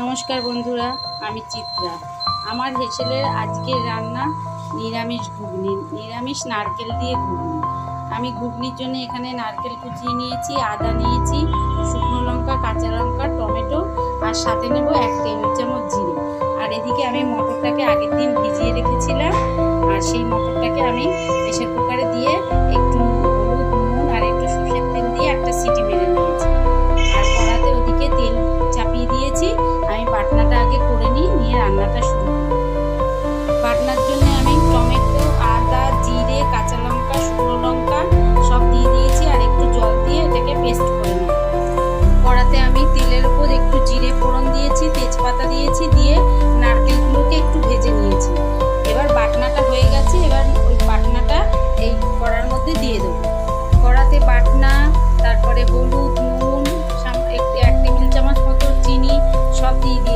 নমস্কার বন্ধুরা, আমি চিত্রা। আমার হেসেলের আজকের রান্না নিরামিষ ঘুগনি, নিরামিষ নারকেল দিয়ে ঘুগনি। আমি ঘুগনির জন্য এখানে নারকেল কুচিয়ে নিয়েছি, আদা নিয়েছি, শুকনো লঙ্কা, কাঁচা লঙ্কা, টমেটো, আর সাথে নেব এক টেবিল চামচ জিরে। আর এদিকে আমি মটরটাকে আগের দিন ভিজিয়ে রেখেছিলাম, আর সেই মটরটাকে আমি প্রেশার কুকারে দিয়ে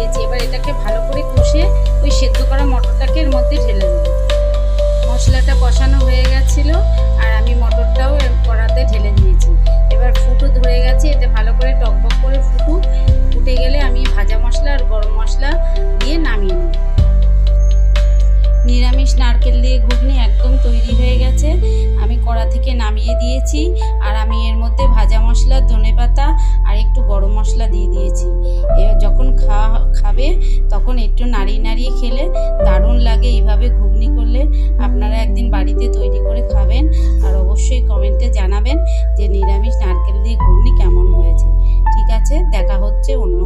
দিয়েছি। এবার এটাকে ভালো করে কষে ওই সেদ্ধ করা মটরটাকে এর মধ্যে ঢেলে দেবো। মশলাটা কষানো হয়ে গেছিল আর আমি মটরটাও কড়াতে ঢেলে দিয়েছি। এবার ফুটো ধরে গেছে এতে ভালো করে টকবক করে ফুটুক। ফুটে গেলে আমি ভাজা মশলা আর গরম মশলা দিয়ে নামিয়ে নেব। নিরামিষ নারকেল দিয়ে ঘুগনি একদম তৈরি হয়ে গেছে। আমি কড়া থেকে নামিয়ে দিয়েছি আর আমি এর মধ্যে ভাজা মশলা ধনে পাতা আর একটু গরম মশলা দিয়ে দিয়েছি। একটু নাড়িয়ে নাড়িয়ে খেলে দারুণ লাগে। এইভাবে ঘুগনি করলে আপনারা একদিন বাড়িতে তৈরি করে খাবেন আর অবশ্যই কমেন্টে জানাবেন যে নিরামিষ নারকেল দিয়ে ঘুগনি কেমন হয়েছে। ঠিক আছে, দেখা হচ্ছে অন্য